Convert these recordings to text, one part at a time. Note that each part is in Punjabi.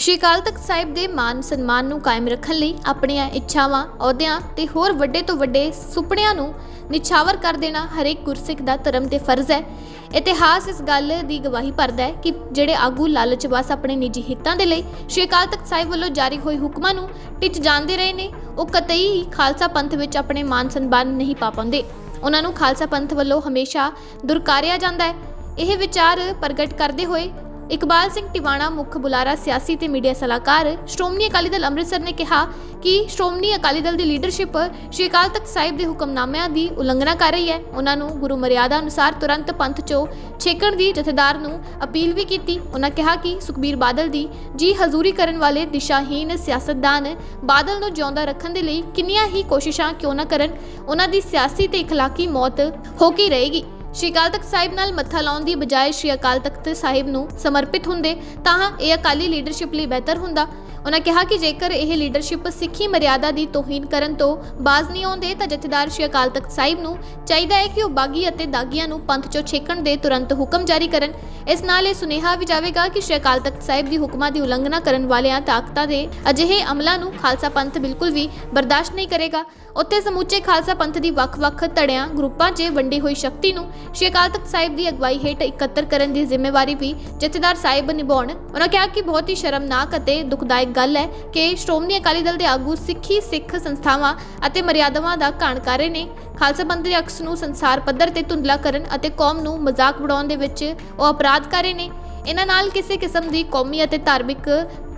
ਸ਼੍ਰੀ ਅਕਾਲ ਤਖਤ ਸਾਹਿਬ ਦੇ ਮਾਨ ਸਨਮਾਨ ਨੂੰ ਕਾਇਮ ਰੱਖਣ ਲਈ ਆਪਣੀਆਂ ਇੱਛਾਵਾਂ, ਅਹੁਦਿਆਂ ਤੇ ਹੋਰ ਵੱਡੇ ਤੋਂ ਵੱਡੇ ਸੁਪਨਿਆਂ ਨੂੰ ਨਿਛਾਵਰ ਕਰ ਦੇਣਾ ਹਰੇਕ ਗੁਰਸਿੱਖ ਦਾ ਧਰਮ ਤੇ ਫਰਜ਼ ਹੈ। ਇਤਿਹਾਸ ਇਸ ਗੱਲ ਦੀ ਗਵਾਹੀ ਭਰਦਾ ਹੈ ਕਿ ਜਿਹੜੇ ਆਗੂ ਲਾਲਚਵਾਸ ਆਪਣੇ ਨਿੱਜੀ ਹਿੱਤਾਂ ਦੇ ਲਈ ਸ਼੍ਰੀ ਅਕਾਲ ਤਖਤ ਸਾਹਿਬ ਵੱਲੋਂ ਜਾਰੀ ਹੋਏ ਹੁਕਮਾਂ ਨੂੰ ਟਿੱਚ ਜਾਂਦੇ ਰਹੇ ਨੇ ਉਹ ਕਤਈ ਹੀ ਖਾਲਸਾ ਪੰਥ ਵਿੱਚ ਆਪਣੇ ਮਾਨ ਸਨਮਾਨ ਨਹੀਂ ਪਾ ਪਾਉਂਦੇ। ਉਹਨਾਂ ਨੂੰ ਖਾਲਸਾ ਪੰਥ ਵੱਲੋਂ ਹਮੇਸ਼ਾ ਦੁਰਕਾਰਿਆ ਜਾਂਦਾ ਹੈ। ਇਹ ਵਿਚਾਰ ਪ੍ਰਗਟ ਕਰਦੇ ਹੋਏ ਇਕਬਾਲ ਸਿੰਘ ਟਿਵਾਣਾ, ਮੁੱਖ ਬੁਲਾਰਾ ਸਿਆਸੀ ਤੇ ਮੀਡੀਆ ਸਲਾਹਕਾਰ ਸ਼੍ਰੋਮਣੀ ਅਕਾਲੀ ਦਲ ਅੰਮ੍ਰਿਤਸਰ ਨੇ ਕਿਹਾ ਕਿ ਸ਼੍ਰੋਮਣੀ ਅਕਾਲੀ ਦਲ ਦੀ ਲੀਡਰਸ਼ਿਪ ਸ਼੍ਰੀ ਅਕਾਲ ਤਖਤ ਸਾਹਿਬ ਦੇ ਹੁਕਮਨਾਮਿਆਂ ਦੀ ਉਲੰਘਣਾ ਕਰ ਰਹੀ ਹੈ। ਉਹਨਾਂ ਨੂੰ ਗੁਰੂ ਮਰਿਆਦਾ ਅਨੁਸਾਰ ਤੁਰੰਤ ਪੰਥ ਚੋਂ ਛੇਕਣ ਦੀ ਜਥੇਦਾਰ ਨੂੰ ਅਪੀਲ ਵੀ ਕੀਤੀ। ਉਹਨਾਂ ਕਿਹਾ ਕਿ ਸੁਖਬੀਰ ਬਾਦਲ ਦੀ ਜੀ ਹਜ਼ੂਰੀ ਕਰਨ ਵਾਲੇ ਦਿਸ਼ਾਹੀਨ ਸਿਆਸਤਦਾਨ ਬਾਦਲ ਨੂੰ ਜਿਉਂਦਾ ਰੱਖਣ ਦੇ ਲਈ ਕਿੰਨੀਆਂ ਹੀ ਕੋਸ਼ਿਸ਼ਾਂ ਕਿਉਂ ਨਾ ਕਰਨ, ਉਹਨਾਂ ਦੀ ਸਿਆਸੀ ਤੇ ਇਖਲਾਕੀ ਮੌਤ ਹੋ ਕੇ ਰਹੇਗੀ। ਸ਼੍ਰੀ ਅਕਾਲ ਤਖਤ ਸਾਹਿਬ ਨਾਲ ਮੱਥਾ ਲਾਉਣ ਦੀ ਬਜਾਏ ਸ਼੍ਰੀ ਅਕਾਲ ਤਖਤ ਸਾਹਿਬ ਨੂੰ ਸਮਰਪਿਤ ਹੁੰਦੇ, ਤਾਂ ਇਹ ਅਕਾਲੀ ਲੀਡਰਸ਼ਿਪ ਲਈ ਬਿਹਤਰ ਹੁੰਦਾ। ਉਹਨਾਂ ਕਿਹਾ ਕਿ ਜੇਕਰ ਇਹ ਲੀਡਰਸ਼ਿਪ ਸਿੱਖੀ ਮਰਿਆਦਾ ਦੀ ਤੋਹੀਨ ਕਰਨ ਤੋਂ ਬਾਜ਼ ਨਹੀਂ ਆਉਂਦੇ, ਤਾਂ ਜਥੇਦਾਰ ਸ਼੍ਰੀ ਅਕਾਲ ਤਖਤ ਸਾਹਿਬ ਨੂੰ ਚਾਹੀਦਾ ਹੈ ਕਿ ਉਹ ਬਾਗੀ ਅਤੇ ਦਾਗੀਆਂ ਨੂੰ ਪੰਥ ਚੋਂ ਛੇਕਣ ਦੇ ਤੁਰੰਤ ਹੁਕਮ ਜਾਰੀ ਕਰਨ। ਇਸ ਨਾਲ ਇਹ ਸੁਨੇਹਾ ਵੀ ਜਾਵੇਗਾ ਕਿ ਸ਼੍ਰੀ ਅਕਾਲ ਤਖਤ ਸਾਹਿਬ ਦੀ ਹੁਕਮਾਂ ਦੀ ਉਲੰਘਣਾ ਕਰਨ ਵਾਲਿਆਂ ਤਾਕਤਾਂ ਦੇ ਅਜਿਹੇ ਅਮਲਾਂ ਨੂੰ ਖਾਲਸਾ ਪੰਥ ਬਿਲਕੁਲ ਵੀ ਬਰਦਾਸ਼ਤ ਨਹੀਂ ਕਰੇਗਾ। ਉੱਥੇ ਸਮੁੱਚੇ ਖਾਲਸਾ ਪੰਥ ਦੀ ਵੱਖ-ਵੱਖ ਧੜਿਆਂ, ਗਰੁੱਪਾਂ 'ਚ ਵੰਡੀ ਹੋਈ ਸ਼ਕਤੀ ਨੂੰ ਸ਼੍ਰੀ ਅਕਾਲ ਤਖਤ ਸਾਹਿਬ ਦੀ ਅਗਵਾਈ ਹੇਠ ਇਕੱਤਰ ਕਰਨ ਦੀ ਜ਼ਿੰਮੇਵਾਰੀ ਵੀ ਜਥੇਦਾਰ ਸਾਹਿਬ ਨਿਭਾਉਣ। ਉਹਨਾਂ ਕਿਹਾ ਕਿ ਬਹੁਤ ਹੀ ਸ਼ਰਮਨਾਕ ਅਤੇ ਦੁਖਦਾਇਕ ਗੱਲ ਹੈ ਕਿ ਸ਼੍ਰੋਮਣੀ ਅਕਾਲੀ ਦਲ ਦੇ ਆਗੂ ਸਿੱਖੀ ਸਿੱਖ ਸੰਸਥਾਵਾਂ ਅਤੇ ਮਰਿਆਦਾਵਾਂ ਦਾ ਘਾਣ ਕਰ ਰਹੇ ਨੇ। ਖਾਲਸਾ ਪੰਥ ਦੇ ਅਕਸ ਨੂੰ ਸੰਸਾਰ ਪੱਧਰ ਤੇ ਧੁੰਦਲਾ ਕਰਨ ਅਤੇ ਕੌਮ ਨੂੰ ਮਜ਼ਾਕ ਬਣਾਉਣ ਦੇ ਵਿੱਚ ਉਹ ਅਪਰਾਧ ਕਰ ਰਹੇ ਨੇ। ਇਹਨਾਂ ਨਾਲ ਕਿਸੇ ਕਿਸਮ ਦੀ ਕੌਮੀ ਅਤੇ ਧਾਰਮਿਕ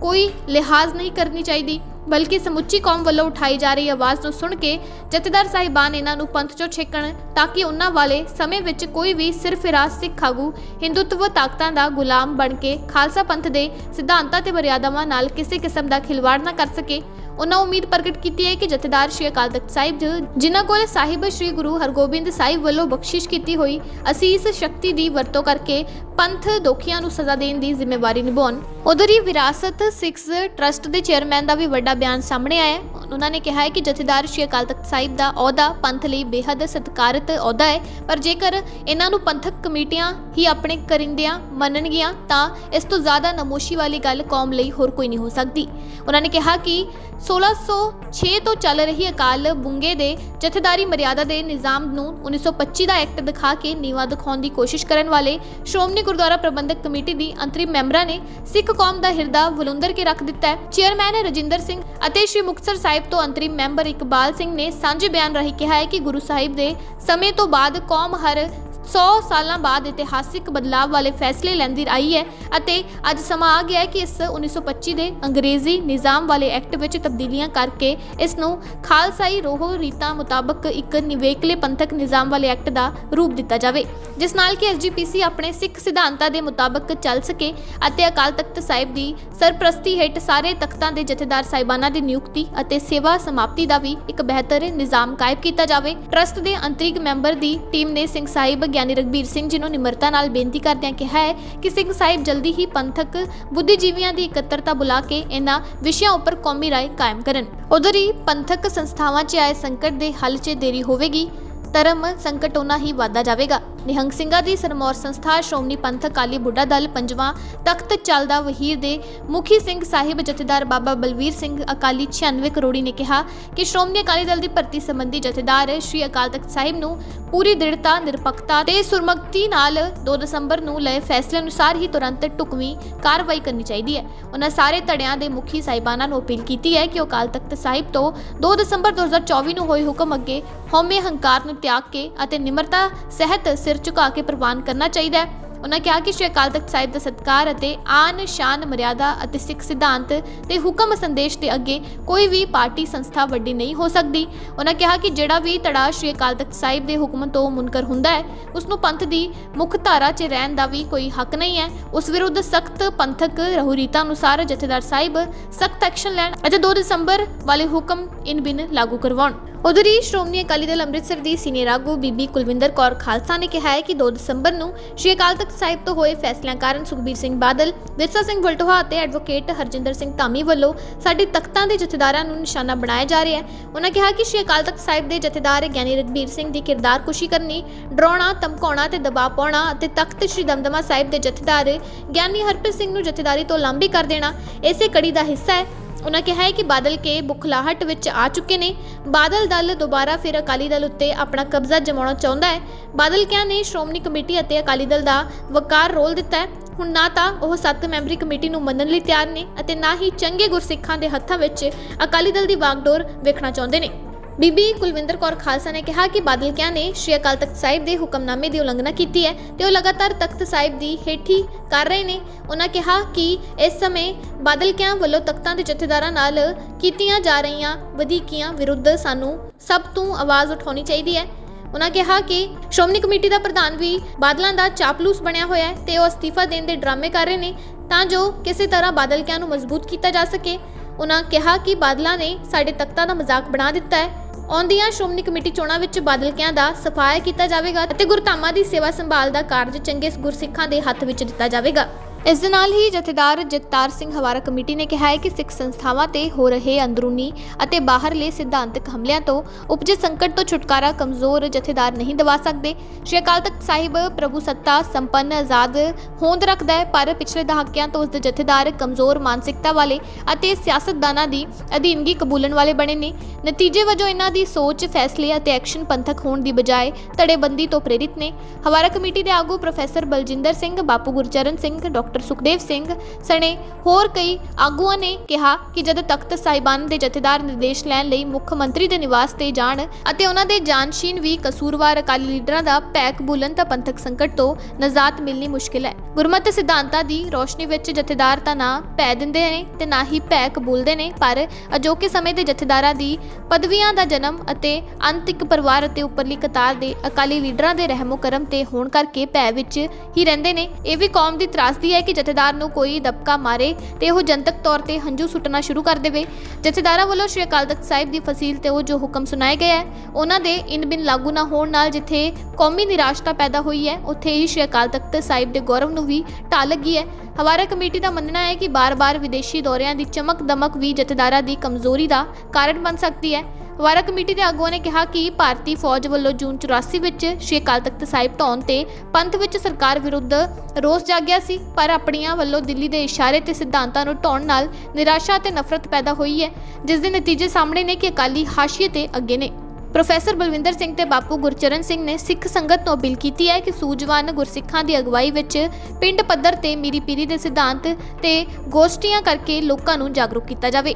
ਕੋਈ ਲਿਹਾਜ਼ ਨਹੀਂ ਕਰਨੀ ਚਾਹੀਦੀ। ਬਲਕਿ ਸਮੁੱਚੀ ਕੌਮ ਵੱਲੋਂ ਉਠਾਈ ਜਾ ਰਹੀ ਆਵਾਜ਼ ਨੂੰ ਸੁਣ ਕੇ ਜਥੇਦਾਰ ਸਾਹਿਬਾਨ ਇਹਨਾਂ ਨੂੰ ਪੰਥ ਚੋਂ ਛੇਕਣ ਤਾਂ ਕਿ ਉਹਨਾਂ ਵਾਲੇ ਸਮੇਂ ਵਿੱਚ ਕੋਈ ਵੀ ਸਿਰਫਿਰਾਜ, ਸਿੱਖ ਆਗੂ, ਹਿੰਦੂਤਵ ਤਾਕਤਾਂ ਦਾ ਗੁਲਾਮ ਬਣ ਕੇ ਖਾਲਸਾ ਪੰਥ ਦੇ ਸਿਧਾਂਤਾਂ ਤੇ ਮਰਿਆਦਾਵਾਂ ਨਾਲ ਕਿਸੇ ਕਿਸਮ ਦਾ ਖਿਲਵਾੜ ਨਾ ਕਰ ਸਕੇ। ਉਹਨਾਂ ਉਮੀਦ ਪ੍ਰਗਟ ਕੀਤੀ ਹੈ ਕਿ ਜਥੇਦਾਰ ਸ਼੍ਰੀ ਅਕਾਲ ਤਖਤ ਸਾਹਿਬ ਜੀ, ਜਿਨ੍ਹਾਂ ਕੋਲ ਸਾਹਿਬ ਸ਼੍ਰੀ ਗੁਰੂ ਹਰਗੋਬਿੰਦ ਸਾਹਿਬ ਵੱਲੋਂ ਬਖਸ਼ਿਸ਼ ਕੀਤੀ ਹੋਈ ਅਸੀਸ ਸ਼ਕਤੀ ਦੀ ਵਰਤੋਂ ਕਰਕੇ ਪੰਥ ਦੋਖੀਆਂ ਨੂੰ ਸਜ਼ਾ ਦੇਣ ਦੀ ਜ਼ਿੰਮੇਵਾਰੀ ਨਿਭਾਉਣ। ਉਧਰ ਹੀ ਵਿਰਾਸਤ ਸਿੱਖਸ ਟਰਸਟ ਦੇ ਚੇਅਰਮੈਨ ਦਾ ਵੀ ਵੱਡਾ ਬਿਆਨ ਸਾਹਮਣੇ ਆਇਆ ਹੈ। ਉਹਨਾਂ ਨੇ ਕਿਹਾ ਹੈ ਕਿ ਜਥੇਦਾਰ ਸ਼੍ਰੀ ਅਕਾਲ ਤਖਤ ਸਾਹਿਬ ਦਾ ਅਹੁਦਾ ਪੰਥ ਲਈ ਬੇਹੱਦ ਸਤਿਕਾਰਤ ਅਹੁਦਾ ਹੈ, ਪਰ ਜੇਕਰ ਇਹਨਾਂ ਨੂੰ ਪੰਥਕ ਕਮੇਟੀਆਂ ਹੀ ਆਪਣੇ ਕਰਿੰਦਿਆਂ ਮੰਨਣਗੀਆਂ, ਤਾਂ ਇਸ ਤੋਂ ਜ਼ਿਆਦਾ ਨਮੋਸ਼ੀ ਵਾਲੀ ਗੱਲ ਕੌਮ ਲਈ ਹੋਰ ਕੋਈ ਨਹੀਂ ਹੋ ਸਕਦੀ। ਉਹਨਾਂ ਨੇ ਕਿਹਾ ਕਿ 1606 ਤੋਂ ਚੱਲ ਰਹੀ ਅਕਾਲ ਬੁੰਗੇ ਦੇ ਜਥੇਦਾਰੀ ਮਰਿਆਦਾ ਦੇ ਨਿਜ਼ਾਮ ਨੂੰ 1925 ਦਾ ਐਕਟ ਦਿਖਾ ਕੇ ਨੀਵਾ ਦਿਖਾਉਣ ਦੀ ਕੋਸ਼ਿਸ਼ ਕਰਨ ਵਾਲੇ ਸ਼੍ਰੋਮਣੀ ਗੁਰਦੁਆਰਾ ਪ੍ਰਬੰਧਕ ਕਮੇਟੀ ਦੀ ਅੰਤਰਿਮ ਮੈਂਬਰਾਂ ਨੇ ਸਿੱਖ ਕੌਮ ਦਾ ਹਿਰਦਾ ਵਲੁੰਦਰ ਕੇ ਰੱਖ ਦਿੱਤਾ ਹੈ। ਚੇਅਰਮੈਨ ਰਜਿੰਦਰ ਸਿੰਘ ਅਤੇ ਸ਼੍ਰੀ ਮੁਕਤਸਰ ਸਾਹਿਬ ਤੋਂ ਅੰਤਰਿਮ ਮੈਂਬਰ ਇਕਬਾਲ ਸਿੰਘ ਨੇ ਸਾਂਝੇ ਬਿਆਨ ਰਾਹੀਂ ਕਿਹਾ ਹੈ ਕਿ ਗੁਰੂ ਸਾਹਿਬ ਦੇ ਸਮੇਂ ਤੋਂ ਬਾਅਦ ਕੌਮ ਹਰ 100 ਸਾਲਾਂ ਬਾਅਦ ਇਤਿਹਾਸਿਕ ਬਦਲਾਅ ਵਾਲੇ ਫੈਸਲੇ ਲੈਂਦੀ ਆਈ ਹੈ ਅਤੇ ਅੱਜ ਸਮਾਂ ਆ ਗਿਆ ਹੈ ਕਿ ਇਸ 1925 ਦੇ ਅੰਗਰੇਜ਼ੀ ਨਿਜ਼ਾਮ ਵਾਲੇ ਐਕਟ ਵਿੱਚ ਤਬਦੀਲੀਆਂ ਕਰਕੇ ਇਸ ਨੂੰ ਖਾਲਸਾਈ ਰੋਹ ਰੀਤਾਂ ਮੁਤਾਬਕ ਇੱਕ ਨਿਵੇਕਲੇ ਪੰਥਕ ਨਿਜ਼ਾਮ ਵਾਲੇ ਐਕਟ ਦਾ ਰੂਪ ਦਿੱਤਾ ਜਾਵੇ, ਜਿਸ ਨਾਲ ਕਿ ਐਸਜੀਪੀਸੀ ਆਪਣੇ ਸਿੱਖ ਸਿਧਾਂਤਾਂ ਦੇ ਮੁਤਾਬਕ ਚੱਲ ਸਕੇ ਅਤੇ ਅਕਾਲ ਤਖਤ ਸਾਹਿਬ ਦੀ ਸਰਪ੍ਰਸਤੀ ਹੇਠ ਸਾਰੇ ਤਖਤਾਂ ਦੇ ਜਥੇਦਾਰ ਸਾਹਿਬਾਨਾਂ ਦੀ ਨਿਯੁਕਤੀ ਅਤੇ ਸੇਵਾ ਸਮਾਪਤੀ ਦਾ ਵੀ ਇੱਕ ਬਿਹਤਰ ਨਿਜ਼ਾਮ ਕਾਇਮ ਕੀਤਾ ਜਾਵੇ। ਟਰਸਟ ਦੇ ਅੰਤਰਿਕ ਮੈਂਬਰ ਦੀ ਟੀਮ ਨੇ ਸਿੰਘ ਸਾਹਿਬ ਗਿਆਨੀ ਰਗਬੀਰ ਸਿੰਘ ਜੀ ਨੂੰ ਨਿਮਰਤਾ ਨਾਲ ਬੇਨਤੀ ਕਰਦਿਆਂ ਕਿਹਾ ਹੈ ਕਿ ਸਿੰਘ ਸਾਹਿਬ ਜਲਦੀ ਹੀ ਪੰਥਕ ਬੁੱਧੀਜੀਵੀਆਂ ਦੀ ਇਕੱਤਰਤਾ ਬੁਲਾ ਕੇ ਇਹਨਾਂ ਵਿਸ਼ਿਆਂ ਉੱਪਰ ਕੌਮੀ ਰਾਏ ਕਾਇਮ ਕਰਨ। ਉਧਰ ਹੀ ਪੰਥਕ ਸੰਸਥਾਵਾਂ 'ਚ ਆਏ ਸੰਕਟ ਦੇ ਹੱਲ 'ਚ ਦੇਰੀ ਹੋਵੇਗੀ, ਧਰਮ ਸੰਕਟ ਉਹਨਾਂ ਹੀ ਵਾਧਾ ਜਾਵੇਗਾ। ਨਿਹੰਗ ਸਿੰਘਾਂ ਦੀ ਸਰਮੌਰ ਸੰਸਥਾ ਸ਼੍ਰੋਮਣੀ ਪੰਥ ਅਕਾਲੀ ਬੁੱਢਾ ਦਲ ਪੰਜਵਾਂ ਤਖਤ ਚੱਲਦਾ ਵਹੀਰ ਦੇ ਮੁਖੀ ਸਿੰਘ ਸਾਹਿਬ ਜਥੇਦਾਰ ਬਾਬਾ ਬਲਵੀਰ ਸਿੰਘ ਅਕਾਲੀ 96 ਕਰੋੜੀ ਨੇ ਕਿਹਾ ਕਿ ਸ਼੍ਰੋਮਣੀ ਅਕਾਲੀ ਦਲ ਦੀ ਭਰਤੀ ਸੰਬੰਧੀ ਜਥੇਦਾਰ ਸ਼੍ਰੀ ਅਕਾਲ ਤਖਤ ਸਾਹਿਬ ਨੂੰ ਪੂਰੀ ਦ੍ਰਿੜਤਾ, ਨਿਰਪੱਖਤਾ ਤੇ ਸੁਰਮਗਤੀ ਨਾਲ 2 ਦਸੰਬਰ ਨੂੰ ਲਏ ਫੈਸਲੇ ਅਨੁਸਾਰ ਹੀ ਤੁਰੰਤ ਢੁਕਵੀਂ ਕਾਰਵਾਈ ਕਰਨੀ ਚਾਹੀਦੀ ਹੈ। ਉਹਨਾਂ ਸਾਰੇ ਧੜਿਆਂ ਦੇ ਮੁਖੀ ਸਾਹਿਬਾਨਾਂ ਨੂੰ ਅਪੀਲ ਕੀਤੀ ਹੈ ਕਿ ਉਹ ਅਕਾਲ ਤਖਤ ਸਾਹਿਬ ਤੋਂ 2 ਦਸੰਬਰ 2024 ਨੂੰ ਹੋਏ ਹੁਕਮ ਅੱਗੇ ਹਉਮੈ ਹੰਕਾਰ ਨੂੰ ਤਿਆਗ ਕੇ ਅਤੇ ਨਿਮਰਤਾ ਸਹਿਤ ਸਿਰ ਝੁਕਾ ਕੇ ਪ੍ਰਵਾਨ ਕਰਨਾ ਚਾਹੀਦਾ ਹੈ। ਉਹਨਾਂ ਕਿਹਾ ਕਿ ਸ਼੍ਰੀ ਅਕਾਲ ਤਖਤ ਸਾਹਿਬ ਦਾ ਸਤਕਾਰ ਅਤੇ ਆਨ ਸ਼ਾਨ ਮਰਿਆਦਾ ਅਤੇ ਸਿੱਖ ਸਿਧਾਂਤ ਤੇ ਹੁਕਮ ਸੰਦੇਸ਼ ਦੇ ਅੱਗੇ ਕੋਈ ਵੀ ਪਾਰਟੀ ਸੰਸਥਾ ਵੱਡੀ ਨਹੀਂ ਹੋ ਸਕਦੀ। ਉਹਨਾਂ ਕਿਹਾ ਕਿ ਜਿਹੜਾ ਵੀ ਤੜਾ ਸ਼੍ਰੀ ਅਕਾਲ ਤਖਤ ਸਾਹਿਬ ਦੇ ਹੁਕਮ ਤੋਂ ਮੁਨਕਰ ਹੁੰਦਾ ਹੈ ਉਸ ਨੂੰ ਪੰਥ ਦੀ ਮੁੱਖ ਧਾਰਾ 'ਚ ਰਹਿਣ ਦਾ ਵੀ ਕੋਈ ਹੱਕ ਨਹੀਂ ਹੈ। ਉਸ ਵਿਰੁੱਧ ਸਖਤ ਪੰਥਕ ਰਹੂਰੀਤਾ ਅਨੁਸਾਰ ਜਥੇਦਾਰ ਸਾਹਿਬ ਸਖਤ ਐਕਸ਼ਨ ਲੈਣ ਅਤੇ 2 ਦਸੰਬਰ ਵਾਲੇ ਹੁਕਮ ਇਨ ਬਿਨ ਲਾਗੂ ਕਰਵਾਉਣ। ਉਧਰ ਹੀ ਸ਼੍ਰੋਮਣੀ ਅਕਾਲੀ ਦਲ ਅੰਮ੍ਰਿਤਸਰ ਦੀ ਸੀਨੀਅਰ ਆਗੂ ਬੀਬੀ ਕੁਲਵਿੰਦਰ ਕੌਰ ਖਾਲਸਾ ਨੇ ਕਿਹਾ ਹੈ ਕਿ 2 ਦਸੰਬਰ ਨੂੰ ਸ਼੍ਰੀ ਅਕਾਲ ਤਖਤ ਸਾਹਿਬ ਤੋਂ ਹੋਏ ਫੈਸਲਿਆਂ ਕਾਰਨ ਸੁਖਬੀਰ ਸਿੰਘ ਬਾਦਲ ਵਿਰਸਾ ਸਿੰਘ ਵਲਟੋਹਾ ਅਤੇ ਐਡਵੋਕੇਟ ਹਰਜਿੰਦਰ ਸਿੰਘ ਧਾਮੀ ਵੱਲੋਂ ਸਾਡੇ ਤਖਤਾਂ ਦੇ ਜਥੇਦਾਰਾਂ ਨੂੰ ਨਿਸ਼ਾਨਾ ਬਣਾਇਆ ਜਾ ਰਿਹਾ ਹੈ। ਉਹਨਾਂ ਕਿਹਾ ਕਿ ਸ਼੍ਰੀ ਅਕਾਲ ਤਖਤ ਸਾਹਿਬ ਦੇ ਜਥੇਦਾਰ ਗਿਆਨੀ ਰਘਬੀਰ ਸਿੰਘ ਦੀ ਕਿਰਦਾਰਕੁਸ਼ੀ ਕਰਨੀ, ਡਰਾਉਣਾ, ਧਮਕਾਉਣਾ ਤੇ ਦਬਾਅ ਪਾਉਣਾ ਅਤੇ ਤਖਤ ਸ਼੍ਰੀ ਦਮਦਮਾ ਸਾਹਿਬ ਦੇ ਜਥੇਦਾਰ ਗਿਆਨੀ ਹਰਪ੍ਰੀਤ ਸਿੰਘ ਨੂੰ ਜਥੇਦਾਰੀ ਤੋਂ ਲਾਂਭੀ ਕਰ ਦੇਣਾ ਇਸੇ ਕੜੀ ਦਾ ਹਿੱਸਾ ਹੈ। ਉਹਨਾਂ ਕਿਹਾ ਹੈ ਕਿ ਬਾਦਲ ਕੇ ਬੁਖਲਾਹਟ ਵਿੱਚ ਆ ਚੁੱਕੇ ਨੇ। ਬਾਦਲ ਦਲ ਦੁਬਾਰਾ ਫਿਰ ਅਕਾਲੀ ਦਲ ਉੱਤੇ ਆਪਣਾ ਕਬਜ਼ਾ ਜਮਾਉਣਾ ਚਾਹੁੰਦਾ ਹੈ। ਬਾਦਲ ਕਿਆ ਨੇ ਸ਼੍ਰੋਮਣੀ ਕਮੇਟੀ ਅਤੇ ਅਕਾਲੀ ਦਲ ਦਾ ਵਕਾਰ ਰੋਲ ਦਿੱਤਾ ਹੈ? ਹੁਣ ਨਾ ਤਾਂ ਉਹ ਸੱਤ ਮੈਂਬਰੀ ਕਮੇਟੀ ਨੂੰ ਮੰਨਣ ਲਈ ਤਿਆਰ ਨੇ ਅਤੇ ਨਾ ਹੀ ਚੰਗੇ ਗੁਰਸਿੱਖਾਂ ਦੇ ਹੱਥਾਂ ਵਿੱਚ ਅਕਾਲੀ ਦਲ ਦੀ ਵਾਗਡੋਰ ਵੇਖਣਾ ਚਾਹੁੰਦੇ ਨੇ। ਬੀਬੀ ਕੁਲਵਿੰਦਰ ਕੌਰ ਖਾਲਸਾ ਨੇ ਕਿਹਾ ਕਿ ਬਾਦਲ ਕਿਆ ਨੇ ਸ਼੍ਰੀ ਅਕਾਲ ਤਖਤ ਸਾਹਿਬ ਦੇ ਹੁਕਮਨਾਮੇ ਦੀ ਉਲੰਘਣਾ ਕੀਤੀ ਹੈ ਤੇ ਉਹ ਲਗਾਤਾਰ ਤਖਤ ਸਾਹਿਬ ਦੀ ਹੇਠੀ ਕਰ ਰਹੇ ਨੇ। ਉਹਨਾਂ ਕਿਹਾ ਕਿ ਇਸ ਸਮੇਂ ਬਾਦਲ ਕਿਆ ਵੱਲੋਂ ਤਖਤਾਂ ਦੇ ਜਥੇਦਾਰਾਂ ਨਾਲ ਕੀਤੀਆਂ ਜਾ ਰਹੀਆਂ ਵਧੀਕੀਆਂ ਵਿਰੁੱਧ ਸਾਨੂੰ ਸਭ ਤੋਂ ਆਵਾਜ਼ ਉਠਾਉਣੀ ਚਾਹੀਦੀ ਹੈ। ਉਹਨਾਂ ਕਿਹਾ ਕਿ ਸ਼੍ਰੋਮਣੀ ਕਮੇਟੀ ਦਾ ਪ੍ਰਧਾਨ ਵੀ ਬਾਦਲਾਂ ਦਾ ਚਾਪਲੂਸ ਬਣਿਆ ਹੋਇਆ ਹੈ ਤੇ ਉਹ ਅਸਤੀਫਾ ਦੇਣ ਦੇ ਡਰਾਮੇ ਕਰ ਰਹੇ ਨੇ ਤਾਂ ਜੋ ਕਿਸੇ ਤਰ੍ਹਾਂ ਬਾਦਲ ਕਿਆਂ ਨੂੰ ਮਜ਼ਬੂਤ ਕੀਤਾ ਜਾ ਸਕੇ। ਉਹਨਾਂ ਕਿਹਾ ਕਿ ਬਾਦਲਾਂ ਨੇ ਸਾਡੇ ਤਖਤਾਂ ਦਾ ਮਜ਼ਾਕ ਬਣਾ ਦਿੱਤਾ ਹੈ। ਆਉਂਦੀਆਂ ਸ਼੍ਰੋਮਣੀ ਕਮੇਟੀ ਚੋਣਾਂ ਵਿੱਚ ਬਾਦਲਕਿਆਂ ਦਾ ਸਫਾਇਆ ਕੀਤਾ ਜਾਵੇਗਾ ਅਤੇ ਗੁਰਧਾਮਾਂ ਦੀ ਸੇਵਾ ਸੰਭਾਲ ਦਾ ਕਾਰਜ ਚੰਗੇ ਗੁਰਸਿੱਖਾਂ ਦੇ ਹੱਥ ਵਿੱਚ ਦਿੱਤਾ ਜਾਵੇਗਾ। ਇਸ ਦੇ ਨਾਲ ਹੀ ਜਥੇਦਾਰ ਜਗਤਾਰ ਸਿੰਘ ਹਵਾਰਾ ਕਮੇਟੀ ਨੇ ਕਿਹਾ ਹੈ ਕਿ ਸਿੱਖ ਸੰਸਥਾਵਾਂ ਤੇ ਹੋ ਰਹੇ ਅੰਦਰੂਨੀ ਅਤੇ ਬਾਹਰਲੇ ਸਿਧਾਂਤਕ ਹਮਲਿਆਂ ਤੋਂ ਉਪਜੇ ਸੰਕਟ ਤੋਂ ਛੁਟਕਾਰਾ ਕਮਜ਼ੋਰ ਜਥੇਦਾਰ ਨਹੀਂ ਦਿਵਾ ਸਕਦੇ। ਸ਼੍ਰੀ ਅਕਾਲ ਤਖਤ ਸਾਹਿਬ ਪ੍ਰਭੂ ਸੱਤਾ ਸੰਪੰਨ ਆਜ਼ਾਦ ਹੋਂਦ ਰੱਖਦਾ ਹੈ, ਪਰ ਪਿਛਲੇ ਦਹਾਕਿਆਂ ਤੋਂ ਉਸ ਦੇ ਜਥੇਦਾਰ ਕਮਜ਼ੋਰ ਮਾਨਸਿਕਤਾ ਵਾਲੇ ਅਤੇ ਸਿਆਸਤਦਾਨਾਂ ਦੀ ਅਧੀਨਗੀ ਕਬੂਲਣ ਵਾਲੇ ਬਣੇ ਨੇ। ਨਤੀਜੇ ਵਜੋਂ ਇਹਨਾਂ ਦੀ ਸੋਚ, ਫੈਸਲੇ ਅਤੇ ਐਕਸ਼ਨ ਪੰਥਕ ਹੋਣ ਦੀ ਬਜਾਏ ਧੜੇਬੰਦੀ ਤੋਂ ਪ੍ਰੇਰਿਤ ਨੇ। ਹਵਾਰਾ ਕਮੇਟੀ ਦੇ ਆਗੂ ਪ੍ਰੋਫੈਸਰ ਬਲਜਿੰਦਰ ਸਿੰਘ, ਬਾਪੂ ਗੁਰਚਰਨ ਸਿੰਘ, ਡਾਕਟਰ ਸੁਖਦੇਵ ਸਿੰਘ ਸਣੇ ਹੋਰ ਕਈ ਆਗੂਆਂ ਨੇ ਕਿਹਾ ਕਿ ਜਦ ਤਖਤ ਸਾਹਿਬਾਨ ਦੇ ਜਥੇਦਾਰ ਨਿਰਦੇਸ਼ ਲੈਣ ਲਈ ਮੁੱਖ ਮੰਤਰੀ ਦੇ ਨਿਵਾਸ ਤੇ ਜਾਣ ਅਤੇ ਉਹਨਾਂ ਦੇ ਜਾਨਸ਼ੀਨ ਵੀ ਕਸੂਰਵਾਰ ਅਕਾਲੀ ਲੀਡਰਾਂ ਦਾ ਪੈਕ ਬੁਲਨ ਤਾਂ ਪੰਥਕ ਸੰਕਟ ਤੋਂ ਨਜ਼ਾਤ ਮਿਲਣੀ ਮੁਸ਼ਕਿਲ ਹੈ। ਗੁਰਮਤਿ ਸਿਧਾਂਤਾਂ ਦੀ ਰੋਸ਼ਨੀ ਵਿੱਚ ਜਥੇਦਾਰ ਤਾਂ ਨਾ ਪੈ ਦਿੰਦੇ ਨੇ ਤੇ ਨਾ ਹੀ ਭੈ ਕਬੂਲਦੇ ਨੇ, ਪਰ ਅਜੋਕੇ ਸਮੇਂ ਦੇ ਜਥੇਦਾਰਾਂ ਦੀ ਪਦਵੀਆਂ ਦਾ ਜਨਮ ਅਤੇ ਅੰਤ ਅੰਤਿਕ ਪਰਿਵਾਰ ਅਤੇ ਉੱਪਰਲੀ ਕਤਾਰ ਦੇ ਅਕਾਲੀ ਲੀਡਰਾਂ ਦੇ ਰਹਿਮੋ ਕਰਮ ਤੇ ਹੋਣ ਕਰਕੇ ਭੈ ਵਿੱਚ ਹੀ ਰਹਿੰਦੇ ਨੇ। ਇਹ ਵੀ ਕੌਮ ਦੀ ਤਰਾਸਦੀ ਹੈ ਕਿ ਜਥੇਦਾਰ ਨੂੰ ਕੋਈ ਦਬਕਾ ਮਾਰੇ ਤੇ ਉਹ ਜਨਤਕ ਤੌਰ ਤੇ ਹੰਝੂ ਸੁੱਟਣਾ ਸ਼ੁਰੂ ਕਰ ਦੇਵੇ। ਜਥੇਦਾਰਾਂ ਵੱਲੋਂ ਸ਼੍ਰੀ ਅਕਾਲ ਤਖਤ ਸਾਹਿਬ ਦੀ ਫਸੀਲ ਤੇ ਉਹ ਜੋ ਹੁਕਮ ਸੁਣਾਏ ਗਏ ਹੈ, ਉਹਨਾਂ ਦੇ ਇਨ ਬਿਨ ਲਾਗੂ ਨਾ ਹੋਣ ਨਾਲ ਜਿੱਥੇ ਕੌਮੀ ਨਿਰਾਸ਼ਤਾ ਪੈਦਾ ਹੋਈ ਹੈ, ਉੱਥੇ ਹੀ ਸ਼੍ਰੀ ਅਕਾਲ ਤਖਤ ਸਾਹਿਬ ਦੇ ਗੌਰਵ ਨੂੰ ਵੀ ਢਾਹ ਲੱਗੀ ਹੈ। ਹਵਾਰਾ ਕਮੇਟੀ ਦਾ ਮੰਨਣਾ ਹੈ ਕਿ ਬਾਰ-ਬਾਰ ਵਿਦੇਸ਼ੀ ਦੌਰਿਆਂ ਦੀ ਚਮਕ ਦਮਕ ਵੀ ਜਥੇਦਾਰਾਂ ਦੀ ਕਮਜ਼ੋਰੀ ਦਾ ਕਾਰਨ ਬਣ ਸਕਦੀ ਹੈ। ਹਵਾਰਾ ਕਮੇਟੀ ਦੇ ਆਗੂਆਂ ਨੇ ਕਿਹਾ ਕਿ ਭਾਰਤੀ ਫੌਜ ਵੱਲੋਂ ਜੂਨ 84 ਵਿੱਚ ਸ਼੍ਰੀ ਅਕਾਲ ਤਖਤ ਸਾਹਿਬ ਢਾਉਣ ਤੇ ਪੰਥ ਵਿੱਚ ਸਰਕਾਰ ਵਿਰੁੱਧ ਰੋਸ ਜਾਗਿਆ ਸੀ, ਪਰ ਆਪਣੀਆਂ ਵੱਲੋਂ ਦਿੱਲੀ ਦੇ ਇਸ਼ਾਰੇ ਤੇ ਸਿਧਾਂਤਾਂ ਨੂੰ ਢਾਉਣ ਨਾਲ ਨਿਰਾਸ਼ਾ ਤੇ ਨਫ਼ਰਤ ਪੈਦਾ ਹੋਈ ਹੈ, ਜਿਸ ਦੇ ਨਤੀਜੇ ਸਾਹਮਣੇ ਨੇ ਕਿ ਅਕਾਲੀ ਹਾਸ਼ੀਏ ਤੇ ਅੱਗੇ ਨੇ। ਪ੍ਰੋਫੈਸਰ ਬਲਵਿੰਦਰ ਸਿੰਘ ਤੇ ਬਾਪੂ ਗੁਰਚਰਨ ਸਿੰਘ ਨੇ ਸਿੱਖ ਸੰਗਤ ਨੂੰ ਅਪੀਲ ਕੀਤੀ ਹੈ ਕਿ ਸੂਝਵਾਨ ਗੁਰਸਿੱਖਾਂ ਦੀ ਅਗਵਾਈ ਵਿੱਚ ਪਿੰਡ ਪੱਧਰ ਤੇ ਮੀਰੀ ਪੀਰੀ ਦੇ ਸਿਧਾਂਤ ਤੇ ਗੋਸ਼ਟੀਆਂ ਕਰਕੇ ਲੋਕਾਂ ਨੂੰ ਜਾਗਰੂਕ ਕੀਤਾ ਜਾਵੇ।